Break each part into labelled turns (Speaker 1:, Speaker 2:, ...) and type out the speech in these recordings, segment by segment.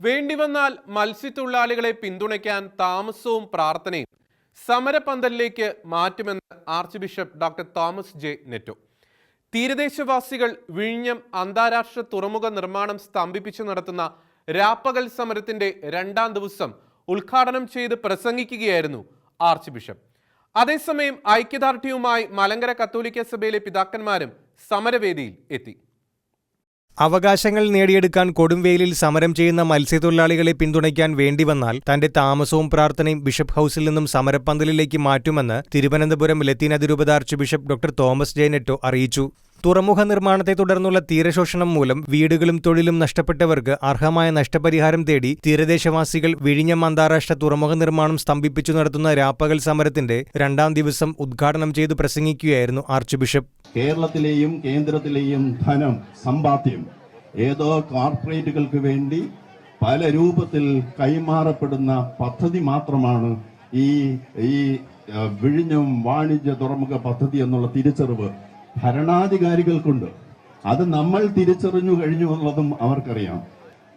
Speaker 1: വേണ്ടിവന്നാൽ മത്സ്യത്തൊഴിലാളികളെ പിന്തുണയ്ക്കാൻ താമസവും പ്രാർത്ഥനയും സമരപന്തലിലേക്ക് മാറ്റുമെന്ന് archbishop doctor Thomas J Netto. തീരദേശവാസികൾ വിഴിഞ്ഞം അന്താരാഷ്ട്ര തുറമുഖ നിർമ്മാണം സ്തംഭിപ്പിച്ച് നടത്തുന്ന രാപ്പകൽ സമരത്തിന്റെ രണ്ടാം ദിവസം ഉദ്ഘാടനം ചെയ്ത് പ്രസംഗിക്കുകയായിരുന്നു ആർച്ച് ബിഷപ്പ്. അതേസമയം ഐക്യദാർഢ്യവുമായി മലങ്കര കത്തോലിക്ക സഭയിലെ പിതാക്കന്മാരും സമരവേദിയിൽ എത്തി.
Speaker 2: അവകാശങ്ങൾ നേടിയെടുക്കാൻ കൊടുംവെയിലിൽ സമരം ചെയ്യുന്ന മത്സ്യത്തൊഴിലാളികളെ പിന്തുണയ്ക്കാൻ വേണ്ടിവന്നാൽ തന്റെ താമസവും പ്രാർത്ഥനയും ബിഷപ്പ് ഹൌസിൽ നിന്നും സമരപ്പന്തലിലേക്ക് മാറ്റുമെന്ന് തിരുവനന്തപുരം ലത്തീൻ അതിരൂപത archbishop doctor Thomas J Netto അറിയിച്ചു. തുറമുഖ നിർമ്മാണത്തെ തുടർന്നുള്ള തീരശോഷണം മൂലം വീടുകളും തൊഴിലും നഷ്ടപ്പെട്ടവർക്ക് അർഹമായ നഷ്ടപരിഹാരം തേടി തീരദേശവാസികൾ വിഴിഞ്ഞം അന്താരാഷ്ട്ര തുറമുഖ നിർമ്മാണം സ്തംഭിപ്പിച്ചു നടത്തുന്ന രാപ്പകൽ സമരത്തിന്റെ രണ്ടാം ദിവസം ഉദ്ഘാടനം ചെയ്തു പ്രസംഗിക്കുകയായിരുന്നു ആർച്ച് ബിഷപ്പ്.
Speaker 3: കേരളത്തിലെയും കേന്ദ്രത്തിലെയും ധനം സമ്പാദ്യം ഏതോ കോർപ്പറേറ്റുകൾക്ക് വേണ്ടി പല രൂപത്തിൽ കൈമാറപ്പെടുന്ന പദ്ധതി മാത്രമാണ് ഈ ഈ വിഴിഞ്ഞം വാണിജ്യ തുറമുഖ പദ്ധതി എന്നുള്ള തിരിച്ചറിവ് ഭരണാധികാരികൾക്കുണ്ട്. അത് നമ്മൾ തിരിച്ചറിഞ്ഞു കഴിഞ്ഞു എന്നുള്ളതും അവർക്കറിയാം.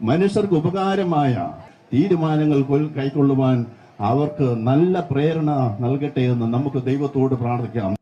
Speaker 3: മനുഷ്യർക്ക് ഉപകാരമായ തീരുമാനങ്ങൾ കൈക്കൊള്ളുവാൻ അവർക്ക് നല്ല പ്രേരണ നൽകട്ടെ എന്ന് നമുക്ക് ദൈവത്തോട് പ്രാർത്ഥിക്കാം.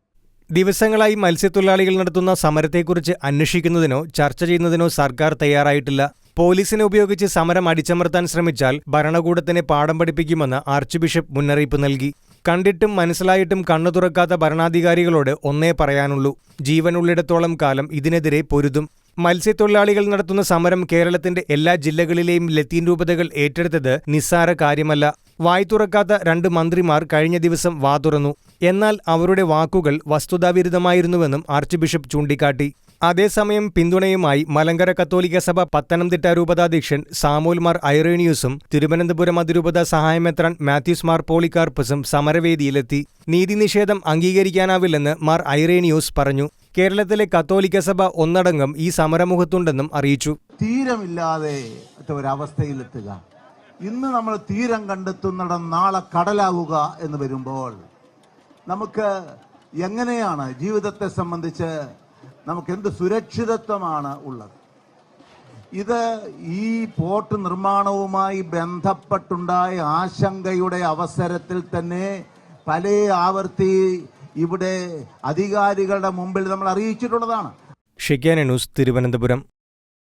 Speaker 2: ദിവസങ്ങളായി മത്സ്യത്തൊഴിലാളികൾ നടത്തുന്ന സമരത്തെക്കുറിച്ച് അന്വേഷിക്കുന്നതിനോ ചർച്ച ചെയ്യുന്നതിനോ സർക്കാർ തയ്യാറായിട്ടില്ല. പോലീസിനെ ഉപയോഗിച്ച് സമരം അടിച്ചമർത്താൻ ശ്രമിച്ചാൽ ഭരണകൂടത്തിനെ പാഠം പഠിപ്പിക്കുമെന്ന് ആർച്ച് ബിഷപ്പ് മുന്നറിയിപ്പ് നൽകി. കണ്ടിട്ടും മനസ്സിലായിട്ടും കണ്ണു തുറക്കാത്ത ഭരണാധികാരികളോട് ഒന്നേ പറയാനുള്ളൂ. ജീവനുള്ളിടത്തോളം കാലം ഇതിനെതിരെ പൊരുതും. മത്സ്യത്തൊഴിലാളികൾ നടത്തുന്ന സമരം കേരളത്തിന്റെ എല്ലാ ജില്ലകളിലെയും ലത്തീൻ രൂപതകൾ ഏറ്റെടുത്തത് നിസ്സാര കാര്യമല്ല. വായ് തുറക്കാത്ത രണ്ട് മന്ത്രിമാർ കഴിഞ്ഞ ദിവസം വാ തുറന്നു. എന്നാൽ അവരുടെ വാക്കുകൾ വസ്തുതാവിരുദ്ധമായിരുന്നുവെന്നും ആർച്ച് ബിഷപ്പ് ചൂണ്ടിക്കാട്ടി. അതേസമയം പിന്തുണയുമായി മലങ്കര കത്തോലിക്ക സഭ പത്തനംതിട്ട രൂപതാധ്യക്ഷൻ സാമൂൽ മാർ ഐറേണിയൂസും തിരുവനന്തപുരം അതിരൂപത സഹായമെത്രൻ മാത്യൂസ് മാർ പോളിക്കാർപ്പസും സമരവേദിയിലെത്തി. നീതിനിഷേധം അംഗീകരിക്കാനാവില്ലെന്ന് മാർ ഐറേണിയൂസ് പറഞ്ഞു. കേരളത്തിലെ കത്തോലിക്ക സഭ ഒന്നടങ്കം ഈ സമരമുഖത്തുണ്ടെന്നും അറിയിച്ചു.
Speaker 4: തീരമില്ലാതെ ഒരവസ്ഥയിലെത്തുക. ഇന്ന് നമ്മൾ തീരം കണ്ടെത്തുന്നിടം നാളെ കടലാവുക എന്ന് വരുമ്പോൾ നമുക്ക് എങ്ങനെയാണ് ജീവിതത്തെ സംബന്ധിച്ച് നമുക്ക് എന്ത് സുരക്ഷിതത്വമാണ് ഉള്ളത്? ഇത് ഈ പോർട്ട് നിർമ്മാണവുമായി ബന്ധപ്പെട്ടുണ്ടായ ആശങ്കയുടെ അവസരത്തിൽ തന്നെ പല ആവർത്തി ഇവിടെ അധികാരികളുടെ മുമ്പിൽ നമ്മൾ അറിയിച്ചിട്ടുള്ളതാണ്.
Speaker 2: ഷിക്കാന ന്യൂസ് തിരുവനന്തപുരം.